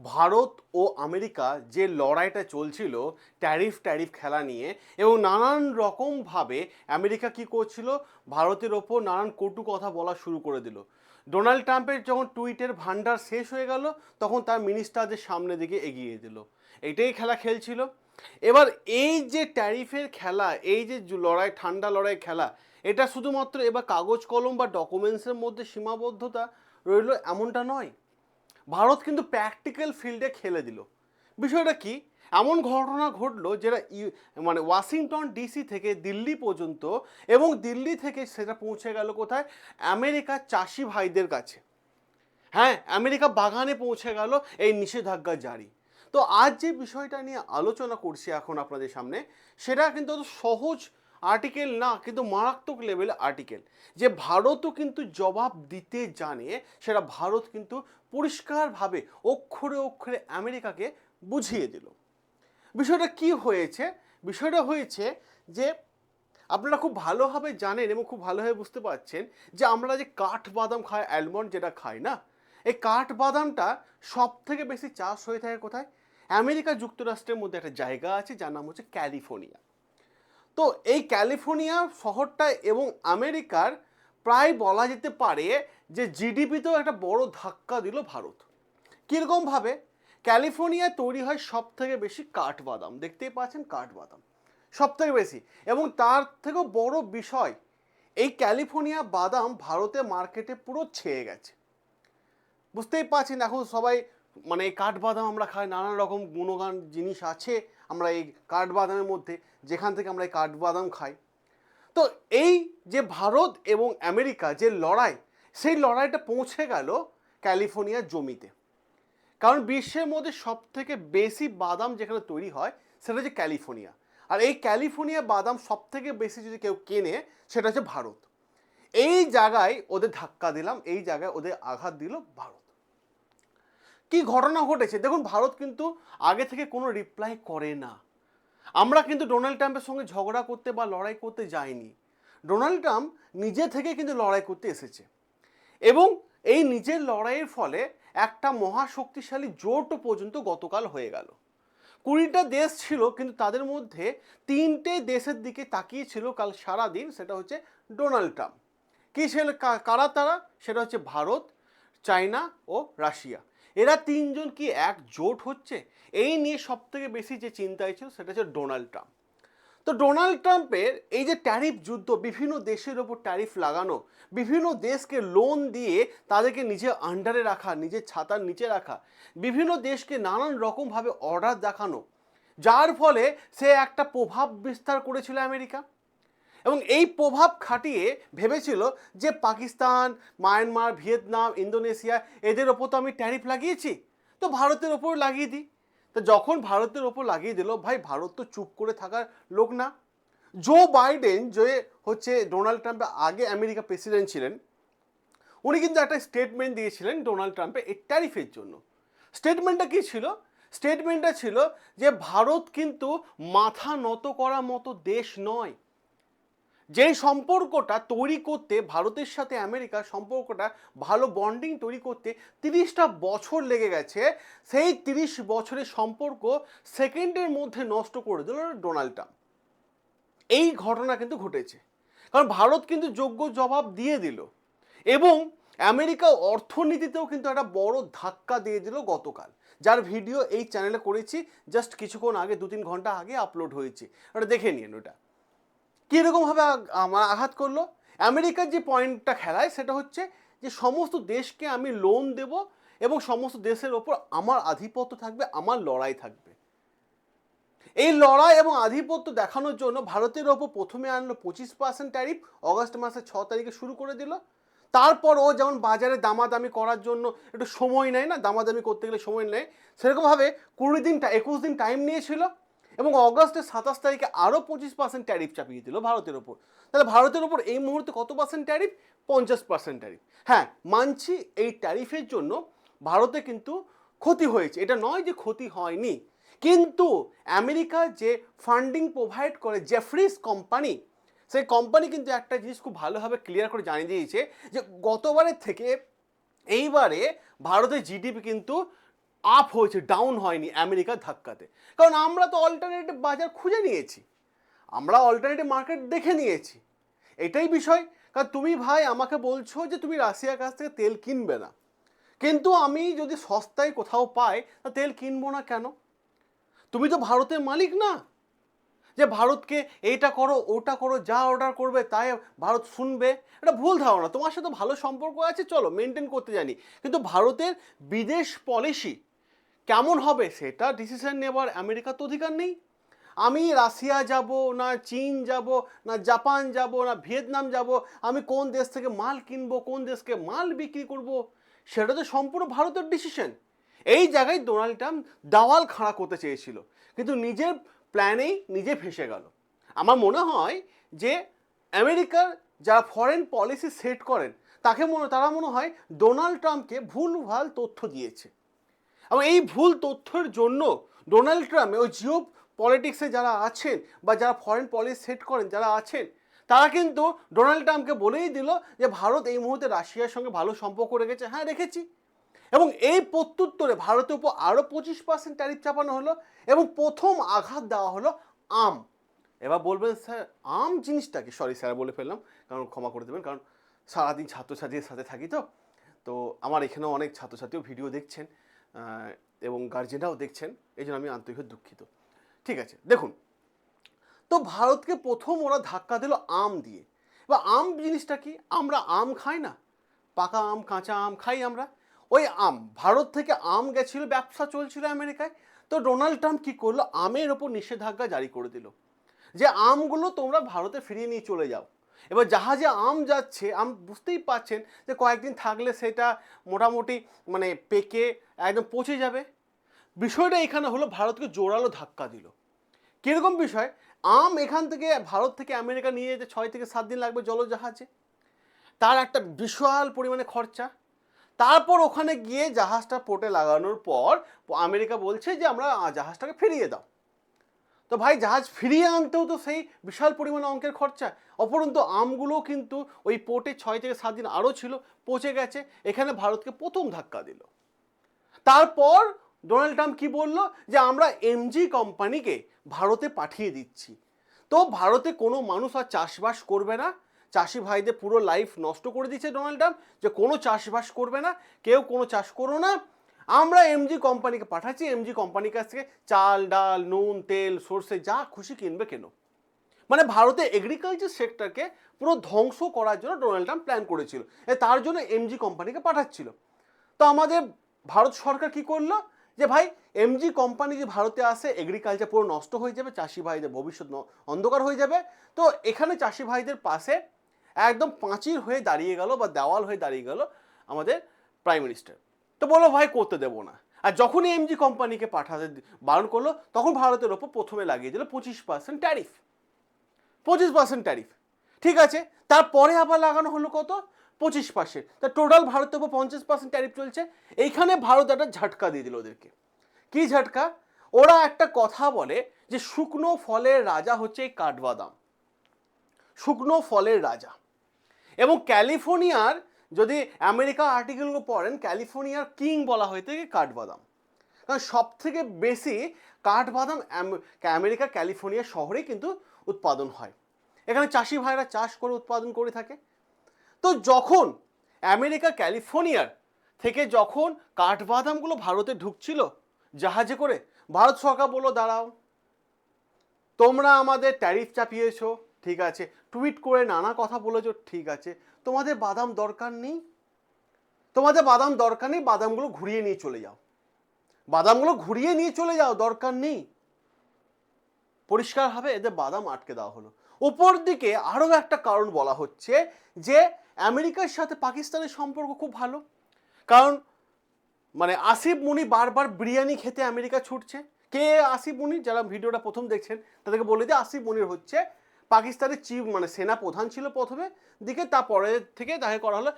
ভারত ও America যে লড়াইটা চলছিল, ট্যারিফ ট্যারিফ খেলা নিয়ে এবং নানান রকমভাবে আমেরিকা কি করছিল, ভারতের ওপর নানান কটু কথা বলা শুরু করে দিল। ডোনাল্ড ট্রাম্পের যখন টুইটের ভান্ডার শেষ হয়ে গেল, তখন তার মিনিস্টারদের সামনে দিকে এগিয়ে দিল। এটাই খেলা খেলছিল। এবার এই যে ট্যারিফের খেলা, এই যে লড়াই, ঠান্ডা লড়াই খেলা, এটা শুধুমাত্র এবার কাগজ, কলম বা ডকুমেন্টসের মধ্যে সীমাবদ্ধতা রইল এমনটা নয়। ভারত কিন্তু প্র্যাকটিক্যাল ফিল্ডে খেলে দিল। বিষয়টা কি? এমন ঘটনা ঘটলো যেটা মানে ওয়াশিংটন ডিসি থেকে দিল্লি পর্যন্ত এবং দিল্লি থেকে সেটা পৌঁছে গেল কোথায়? আমেরিকার চাষি ভাইদের কাছে। হ্যাঁ আমেরিকা বাগানে পৌঁছে গেল এই নিষেধাজ্ঞা জারি। তো আজ যে বিষয়টা নিয়ে আলোচনা করছি এখন আপনাদের সামনে, সেটা কিন্তু অত সহজ আর্টিকেল না, কিন্তু মারাত্মক লেভেলের আর্টিকেল যে ভারতও কিন্তু জবাব দিতে জানে, সেটা ভারত কিন্তু পরিষ্কারভাবে অক্ষরে অক্ষরে আমেরিকাকে বুঝিয়ে দিল। বিষয়টা কি হয়েছে? বিষয়টা হয়েছে যে আপনারা খুব ভালোভাবে জানেন এবং খুব ভালোভাবে বুঝতে পারছেন যে আমরা যে কাঠ বাদাম খাই অ্যালমন্ড যেটা খাই না, এই কাঠ বাদামটা সব থেকে বেশি চাষ হয়ে থাকে কোথায়? আমেরিকা যুক্তরাষ্ট্রের মধ্যে একটা জায়গা আছে যার নাম হচ্ছে ক্যালিফোর্নিয়া। তো এই ক্যালিফোর্নিয়া শহরটা এবং আমেরিকার প্রায় বলা যেতে পারে যে জিডিপিতেও একটা বড় ধাক্কা দিল ভারত। কীরকমভাবে? ক্যালিফোর্নিয়া তৈরি হয় সব থেকে বেশি কাঠবাদাম। দেখতেই পাচ্ছেন কাঠবাদাম। সব থেকে বেশি। এবং তার থেকেও বড় বিষয়, এই ক্যালিফোর্নিয়া বাদাম ভারতে মার্কেটে পুরো ছেয়ে গেছে। বুঝতেই পারছেন এখন সবাই মানে কাঠবাদাম আমরা খাই নানান রকম গুণগান জিনিস আছে। আমরা এই কাঠবাদামের মধ্যে, যেখান থেকে আমরা এই কাঠবাদাম খাই। তো এই যে ভারত এবং আমেরিকা যে লড়াই, সেই লড়াইটা পৌঁছে গেল ক্যালিফোর্নিয়ার জমিতে। কারণ বিশ্বের মধ্যে সব থেকে বেশি বাদাম যেখানে তৈরি হয়, সেটা হচ্ছে ক্যালিফোর্নিয়া। আর এই ক্যালিফোর্নিয়া বাদাম সব থেকে বেশি যদি কেউ কেনে, সেটা হচ্ছে ভারত। এই জায়গায় ওদের ধাক্কা দিলাম, এই জায়গায় ওদের আঘাত দিল ভারত। কি ঘটনা ঘটেছে? দেখুন, ভারত কিন্তু আগে থেকে কোনো রিপ্লাই করে না। আমরা কিন্তু ডোনাল্ড ট্রাম্পের সঙ্গে ঝগড়া করতে বা লড়াই করতে যাইনি। ডোনাল্ড ট্রাম্প নিজে থেকে কিন্তু লড়াই করতে এসেছে। এবং এই নিজের লড়াইয়ের ফলে একটা মহাশক্তিশালী জোটও পর্যন্ত গতকাল হয়ে গেল। কুড়িটা দেশ ছিল, কিন্তু তাদের মধ্যে তিনটে দেশের দিকে তাকিয়েছিল কাল সারা দিন সেটা হচ্ছে ডোনাল্ড ট্রাম্প কী ছিল কারা তারা? সেটা হচ্ছে ভারত চায়না ও রাশিয়া। এরা তিনজন কি এক জোট হচ্ছে? এই নিয়ে সব থেকে বেশি যে চিন্তায় ছিল সেটা হচ্ছে ডোনাল্ড ট্রাম্প। তো ডোনাল্ড ট্রাম্পের এই যে ট্যারিফ যুদ্ধ, বিভিন্ন দেশের ওপর ট্যারিফ লাগানো, বিভিন্ন দেশকে লোন দিয়ে তাদেরকে নিজের আন্ডারে রাখা নিজের ছাতার নিচে রাখা, বিভিন্ন দেশকে নানান রকমভাবে অর্ডার দেখানো, যার ফলে সে একটা প্রভাব বিস্তার করেছিল আমেরিকা। এবং এই প্রভাব খাটিয়ে ভেবেছিল যে পাকিস্তান, মায়ানমার, ভিয়েতনাম, ইন্দোনেশিয়া এদের ওপর তো আমি ট্যারিফ লাগিয়েছি। তো ভারতের ওপর লাগিয়ে দিই। তো যখন ভারতের ওপর লাগিয়ে দিল, ভাই ভারত তো চুপ করে থাকার লোক না। জো বাইডেন যে হচ্ছে ডোনাল্ড ট্রাম্পের আগে আমেরিকা প্রেসিডেন্ট ছিলেন, উনি কিন্তু একটা স্টেটমেন্ট দিয়েছিলেন ডোনাল্ড ট্রাম্পের এই ট্যারিফের জন্য। স্টেটমেন্টটা কি ছিল? স্টেটমেন্টটা ছিল যে ভারত কিন্তু মাথা নত করার মতো দেশ নয়। যেই সম্পর্কটা তৈরি করতে ভারতের সাথে আমেরিকার সম্পর্কটা ভালো বন্ডিং তৈরি করতে তিরিশটা বছর লেগে গেছে, সেই তিরিশ বছরের সম্পর্ক সেকেন্ডের মধ্যে নষ্ট করে দিল ডোনাল্ড ট্রাম্প এই ঘটনা কিন্তু ঘটেছে, কারণ ভারত কিন্তু যোগ্য জবাব দিয়ে দিল এবং আমেরিকা অর্থনীতিতেও কিন্তু একটা বড় ধাক্কা দিয়ে দিল গতকাল, যার ভিডিও এই চ্যানেলে করেছি জাস্ট কিছুক্ষণ আগে দু তিন ঘণ্টা আগে আপলোড হয়েছে। ওটা দেখে নিন ওটা। কীরকমভাবে আমার আঘাত করল? আমেরিকার যে পয়েন্টটা খেলায় সেটা হচ্ছে যে সমস্ত দেশকে আমি লোন দেব এবং সমস্ত দেশের ওপর আমার আধিপত্য থাকবে, আমার লড়াই থাকবে। এই লড়াই এবং আধিপত্য দেখানোর জন্য ভারতের ওপর প্রথমে আনলো পঁচিশ পার্সেন্ট ট্যারিফ অগস্ট মাসের ছ তারিখে শুরু করে দিল। তারপর ও যেমন বাজারে দামাদামি করার জন্য একটু সময় নেয় না, দামাদামি করতে গেলে সময় নেয়, সেরকমভাবে কুড়ি দিন একুশ দিন টাইম নিয়েছিল। এবং অগস্টের সাতাশ তারিখে আরও পঁচিশ পার্সেন্ট ট্যারিফ চাপিয়ে দিল ভারতের ওপর। তাহলে ভারতের ওপর এই মুহূর্তে কত পার্সেন্ট ট্যারিফ পঞ্চাশ পার্সেন্ট ট্যারিফ হ্যাঁ মানছি এই ট্যারিফের জন্য ভারতে কিন্তু ক্ষতি হয়েছে। এটা নয় যে ক্ষতি হয়নি। কিন্তু আমেরিকা যে ফান্ডিং প্রোভাইড করে জেফ্রিস কোম্পানি সেই কোম্পানি কিন্তু একটা জিনিস খুব ভালোভাবে ক্লিয়ার করে জানিয়ে দিয়েছে যে গতবারের থেকে এইবারে ভারতের জিডিপি কিন্তু আপ হয়েছে ডাউন হয়নি আমেরিকার ধাক্কাতে। কারণ আমরা তো অল্টারনেটিভ বাজার খুঁজে নিয়েছি। আমরা অল্টারনেটিভ মার্কেট দেখে নিয়েছি। এটাই বিষয়। কারণ তুমি ভাই আমাকে বলছো যে তুমি রাশিয়ার কাছ থেকে তেল কিনবে না। কিন্তু আমি যদি সস্তায় কোথাও পাই, তা তেল কিনবো না কেন? তুমি তো ভারতের মালিক না। যে ভারতকে এইটা করো, ওটা করো, যা অর্ডার করবে তাই ভারত শুনবে। এটা ভুল ধারণা। তোমার সাথে ভালো সম্পর্ক আছে, চলো মেনটেন করতে জানি। কিন্তু ভারতের বিদেশ পলিসি কেমন হবে সেটা ডিসিশন নেবার আমেরিকার তো অধিকার নেই। আমি রাশিয়া যাব, না চীন যাব, না জাপান যাব, না ভিয়েতনাম যাব, আমি কোন দেশ থেকে মাল কিনবো, কোন দেশকে মাল বিক্রি করব, সেটা তো সম্পূর্ণ ভারতের ডিসিশন এই জায়গায় ডোনাল্ড ট্রাম্প দাওয়াল খাড়া করতে চেয়েছিল, কিন্তু নিজের প্ল্যানেই নিজে ফেসে গেল। আমার মনে হয় যে আমেরিকার যারা ফরেন পলিসি সেট করেন, তাকে মনে, তারা মনে হয় ডোনাল্ড ট্রাম্পকে ভুলভাল তথ্য দিয়েছে। এবং এই ভুল তথ্যের জন্য ডোনাল্ড ট্রাম্প ওই জিও পলিটিক্সে যারা আছেন বা যারা ফরেন পলিসি সেট করেন, যারা আছেন, তারা কিন্তু ডোনাল্ড ট্রাম্পকে বলেই দিল যে ভারত এই মুহূর্তে রাশিয়ার সঙ্গে ভালো সম্পর্ক রেখেছে। হ্যাঁ রেখেছি। এবং এই প্রত্যুত্তরে ভারতের উপর আরও পঁচিশ পার্সেন্ট ট্যারিফ চাপানো হলো এবং প্রথম আঘাত দেওয়া হলো আম। এবার বলবেন, স্যার, আম জিনিসটাকে সরি স্যার, বলে ফেললাম। কারণ ক্ষমা করে দেবেন, কারণ সারাদিন ছাত্রছাত্রীদের সাথে থাকি তো। তো আমার এখানেও অনেক ছাত্রছাত্রীও ভিডিও দেখছেন। এবং গার্জেনরাও দেখছেন, এই জন্য আমি আন্তরিকভাবে দুঃখিত। ঠিক আছে, দেখুন, তো ভারতকে প্রথম ওরা ধাক্কা দিল আম দিয়ে। এবার আম জিনিসটা কি? আমরা আম খাই না। পাকা আম, কাঁচা আম খাই আমরা। ওই আম, ভারত থেকে আম গেছিল, ব্যবসা চলছিল আমেরিকায়। তো ডোনাল্ড ট্রাম্প কী করল? আমের ওপর নিষেধাজ্ঞা জারি করে দিল। যে আমগুলো তোমরা ভারতে ফিরিয়ে নিয়ে চলে যাও। এবার জাহাজে আম যাচ্ছে, আম বুঝতেই পাচ্ছেন যে কয়েকদিন থাকলে সেটা মোটামুটি মানে পেকে একদম পচে যাবে। বিষয়টা এখানে হলো ভারতকে জোরালো ধাক্কা দিল। কীরকম বিষয়? আম এখান থেকে ভারত থেকে আমেরিকা নিয়ে যেতে ছয় থেকে সাত দিন লাগবে জলজাহাজে। তার একটা বিশাল পরিমাণে খরচা। তারপর ওখানে গিয়ে জাহাজটা পোর্টে লাগানোর পর আমেরিকা বলছে যে আমরা জাহাজটাকে ফিরিয়ে দাও। তো ভাই, জাহাজ ফিরিয়ে আনতেও তো সেই বিশাল পরিমাণে অঙ্কের খরচা। অপরন্তু আমগুলো কিন্তু ওই পোর্টে ছয় থেকে সাত দিন আরও ছিল, পচে গেছে, এখানে ভারতকে প্রথম ধাক্কা দিল। তারপর ডোনাল্ড ট্রাম্প কি বলল? যে আমরা এমজি কোম্পানিকে ভারতে পাঠিয়ে দিচ্ছি। তো ভারতে কোনো মানুষ আর চাষবাস করবে না। চাষি ভাইদের পুরো লাইফ নষ্ট করে দিচ্ছে ডোনাল্ড ট্রাম্প। যে কোনো চাষবাস করবে না, কেউ কোনো চাষ করো না। আমরা এমজি কোম্পানিকে পাঠাচ্ছি এমজি কোম্পানির কাছ থেকে চাল, ডাল, নুন, তেল, সর্ষে, যা খুশি কিনবে, কেন। মানে ভারতে এগ্রিকালচার সেক্টরকে পুরো ধ্বংস করার জন্য ডোনাল্ড ট্রাম্প প্ল্যান করেছিল। তার জন্য এমজি কোম্পানিকে পাঠাচ্ছিল। তো আমাদের ভারত সরকার কি করল? যে ভাই এমজি কোম্পানি যে ভারতে আসে এগ্রিকালচার পুরো নষ্ট হয়ে যাবে, চাষি ভাইদের ভবিষ্যৎ অন্ধকার হয়ে যাবে। তো এখানে চাষি ভাইদের পাশে একদম পাঁচির হয়ে দাঁড়িয়ে গেল বা দেওয়াল হয়ে দাঁড়িয়ে গেল আমাদের প্রাইম মিনিস্টার তো বলো ভাই করতে দেবো না। আর যখনই এমজি কোম্পানিকে পাঠাতে বারণ করল, তখন ভারতের ওপর প্রথমে লাগিয়ে দিল পঁচিশ পার্সেন্ট ট্যারিফ পঁচিশ পার্সেন্ট ট্যারিফ ঠিক আছে? তারপরে আবার লাগানো হলো কত? পঁচিশ পার্সেন্ট তা টোটাল ভারতের উপর পঞ্চাশ পার্সেন্ট ট্যারিফ চলছে। এইখানে ভারত একটা ঝটকা দিয়ে দিল ওদেরকে। কি ঝটকা? ওরা একটা কথা বলে যে শুকনো ফলের রাজা হচ্ছে এই কাঠবাদাম। শুকনো ফলের রাজা। এবং ক্যালিফোর্নিয়ার যদি আমেরিকা আর্টিকেলগুলো পড়েন ক্যালিফোর্নিয়ার কিং বলা হয়ে থাকে কাঠবাদাম। কারণ সব থেকে বেশি কাঠবাদাম আম- আমেরিকা ক্যালিফোর্নিয়া শহরেই কিন্তু উৎপাদন হয়। এখানে চাষি ভাইরা চাষ করে উৎপাদন করে থাকে। তো যখন আমেরিকা ক্যালিফোর্নিয়ার থেকে যখন কাঠবাদামগুলো ভারতে ঢুকছিল, জাহাজে করে, ভারত সরকার বলল, দাঁড়াও, তোমরা আমাদের ট্যারিফ চাপিয়েছো ঠিক আছে। টুইট করে নানা কথা বলেছ, ঠিক আছে। তোমাদের বাদাম দরকার নেই। তোমাদের বাদাম দরকার নেই, বাদামগুলো ঘুরিয়ে নিয়ে চলে যাও। বাদামগুলো ঘুরিয়ে নিয়ে চলে যাও, দরকার নেই। পরিষ্কারভাবে এদের বাদাম আটকে দেওয়া হলো। উপর দিকে আরও একটা কারণ বলা হচ্ছে যে, আমেরিকার সাথে পাকিস্তানের সম্পর্ক খুব ভালো। কারণ মানে আসিফ মুনি বারবার বিরিয়ানি খেতে আমেরিকা ছুটছে। কে আসিফ মুনি? যারা ভিডিওটা প্রথম দেখছেন, তাদেরকে বলে দিই, আসিফ মুনির হচ্ছে পাকিস্তানের চিফ মানে সেনা প্রধান ছিল প্রথমে দিকে তারপরে থেকে তাকে করা হলো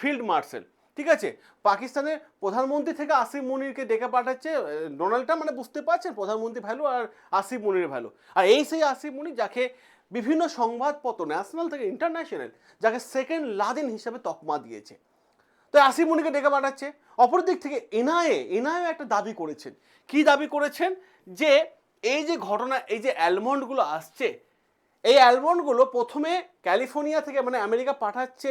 ফিল্ড মার্শাল। ঠিক আছে? পাকিস্তানের প্রধানমন্ত্রী থেকে আসিফ মুনিরকে ডেকে পাঠাচ্ছে আহ, ডোনাল্ড ট্রাম্প মানে বুঝতে পারছেন প্রধানমন্ত্রী ভ্যালু আর আসিফ মুনির ভ্যালু। আর এই সেই আসিফ মুনি যাকে বিভিন্ন সংবাদপত্র ন্যাশনাল থেকে ইন্টারন্যাশনাল যাকে সেকেন্ড লাদেন হিসাবে তকমা দিয়েছে। তো তো আসিমুনিকে ডেকে পাঠাচ্ছে। অপর দিক থেকে এনআইএ এনআইএ একটা দাবি করেছেন। কি দাবি করেছেন? যে এই যে ঘটনা এই যে অ্যালমন্ডগুলো আসছে এই অ্যালমন্ডগুলো প্রথমে ক্যালিফোর্নিয়া থেকে মানে আমেরিকা পাঠাচ্ছে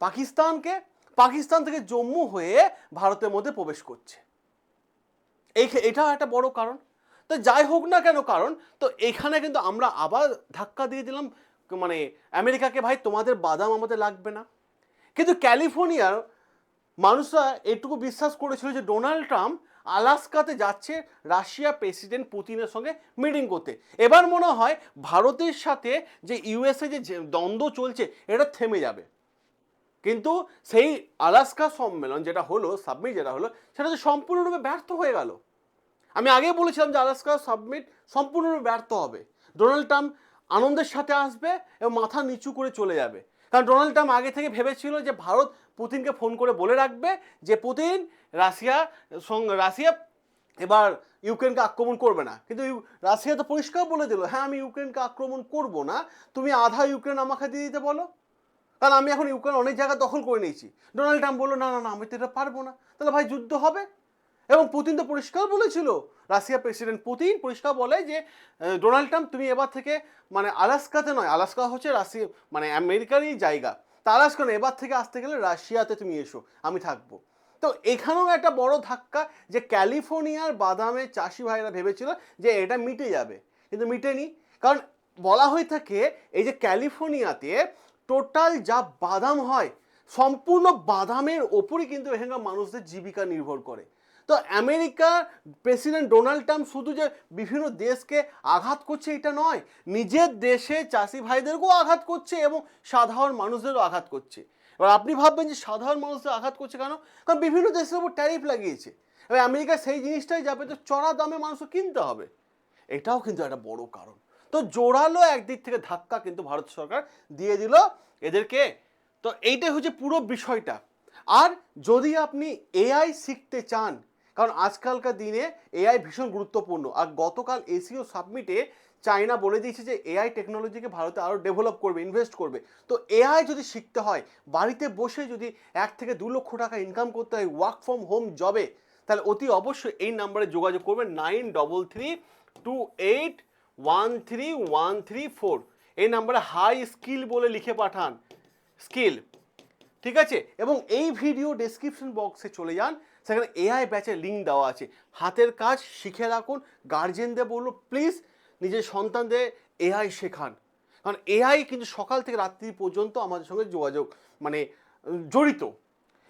পাকিস্তানকে, পাকিস্তান থেকে জম্মু হয়ে ভারতের মধ্যে প্রবেশ করছে। এই এটাও একটা বড় কারণ। তো যাই হোক না কেন কারণ, তো এখানে কিন্তু আমরা আবার ধাক্কা দিয়ে দিলাম মানে আমেরিকাকে, ভাই, তোমাদের বাদাম আমাদের লাগবে না। কিন্তু ক্যালিফোর্নিয়ার মানুষরা এটুকু বিশ্বাস করেছিল যে ডোনাল্ড ট্রাম্প আলাস্কাতে যাচ্ছে রাশিয়া প্রেসিডেন্ট পুতিনের সঙ্গে মিটিং করতে। এবার মনে হয় ভারতের সাথে যে ইউএসএ যে দ্বন্দ্ব চলছে, এটা থেমে যাবে। কিন্তু সেই আলাস্কা সম্মেলন যেটা হলো, সাবমিট যেটা হলো, সেটা তো সম্পূর্ণরূপে ব্যর্থ হয়ে গেল। আমি আগে বলেছিলাম যে আলাস্কা সাবমিট সম্পূর্ণরূপে ব্যর্থ হবে। ডোনাল্ড ট্রাম্প আনন্দের সাথে আসবে এবং মাথা নিচু করে চলে যাবে। কারণ ডোনাল্ড ট্রাম্প আগে থেকে ভেবেছিল যে ভারত পুতিনকে ফোন করে বলে রাখবে যে, পুতিন রাশিয়া রাশিয়া এবার ইউক্রেনকে আক্রমণ করবে না। কিন্তু রাশিয়া তো পরিষ্কার বলে দিল হ্যাঁ আমি ইউক্রেনকে আক্রমণ করব না। তুমি আধা ইউক্রেন আমাকে দিয়ে দিতে বলো। কারণ আমি এখন ইউক্রেন অনেক জায়গা দখল করে নিয়েছি। ডোনাল্ড ট্রাম্প বলল, না না না, আমি তো এটা পারব না। তাহলে ভাই যুদ্ধ হবে? এবং পুতিন তো পরিষ্কার বলেছিল, রাশিয়া প্রেসিডেন্ট পুতিন পরিষ্কার বলে যে ডোনাল্ড ট্রাম্প, তুমি এবার থেকে মানে আলাস্কাতে নয়, আলাস্কা হচ্ছে রাশিয়া মানে আমেরিকারই জায়গা। তা আলাস্কা নয়, এবার থেকে আসতে গেলে রাশিয়াতে তুমি এসো, আমি থাকব। তো এখানেও একটা বড় ধাক্কা যে ক্যালিফোর্নিয়ার বাদামের চাষি ভাইরা ভেবেছিল যে এটা মিটে যাবে। কিন্তু মিটেনি। কারণ বলা হয়ে থাকে এই যে ক্যালিফোর্নিয়াতে টোটাল যা বাদাম হয়, সম্পূর্ণ বাদামের ওপরই কিন্তু এখানকার মানুষদের জীবিকা নির্ভর করে। তো আমেরিকার প্রেসিডেন্ট ডোনাল্ড ট্রাম্প শুধু যে বিভিন্ন দেশকে আঘাত করছে এটা নয়, নিজের দেশে চাষি ভাইদেরকেও আঘাত করছে এবং সাধারণ মানুষদেরও আঘাত করছে। এবার আপনি ভাববেন যে সাধারণ মানুষদের আঘাত করছে কেন? কারণ বিভিন্ন দেশের উপর ট্যারিফ লাগিয়েছে। এবার আমেরিকা সেই জিনিসটাই যাবে তো চড়া দামে মানুষকে কিনতে হবে। এটাও কিন্তু একটা বড় কারণ। তো জোরালো একদিক থেকে ধাক্কা কিন্তু ভারত সরকার দিয়ে দিল এদেরকে। তো এইটাই হচ্ছে পুরো বিষয়টা। আর যদি আপনি এআই শিখতে চান, কারণ আজকালকার দিনে এআই ভীষণ গুরুত্বপূর্ণ। আর গতকাল এসিও সাবমিটে চায়না বলে দিয়েছে যে এআই টেকনোলজিকে ভারতে আরও ডেভেলপ করবে ইনভেস্ট করবে। তো এআই যদি শিখতে হয়, বাড়িতে বসে যদি এক থেকে দু লক্ষ টাকা ইনকাম করতে হয় ওয়ার্ক ফ্রম হোম জবে তাহলে অতি অবশ্যই এই নাম্বারে যোগাযোগ করবেন nine double three two eight one three one three four এই নাম্বারে হাই স্কিল বলে লিখে পাঠান স্কিল ঠিক আছে? এবং এই ভিডিও ডেসক্রিপশন বক্সে চলে যান, সেখানে এআই ব্যাচের লিঙ্ক দেওয়া আছে। হাতের কাজ শিখে রাখুন গার্জেনদের বলল প্লিজ নিজের সন্তানদের এআই শেখান। কারণ এআই কিন্তু সকাল থেকে রাত্রি পর্যন্ত আমাদের সঙ্গে যোগাযোগ মানে জড়িত।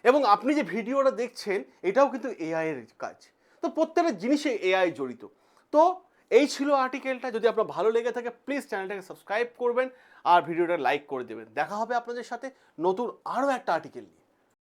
এবং আপনি যে ভিডিওটা দেখছেন, এটাও কিন্তু এআই এর কাজ। তো প্রত্যেকটা জিনিসে এআই জড়িত। তো এই ছিল আর্টিকেলটা যদি আপনার ভালো লেগে থাকে প্লিজ চ্যানেলটাকে সাবস্ক্রাইব করবেন আর ভিডিওটা লাইক করে দেবেন। দেখা হবে আপনাদের সাথে নতুন আরও একটা আর্টিকেল নিয়ে।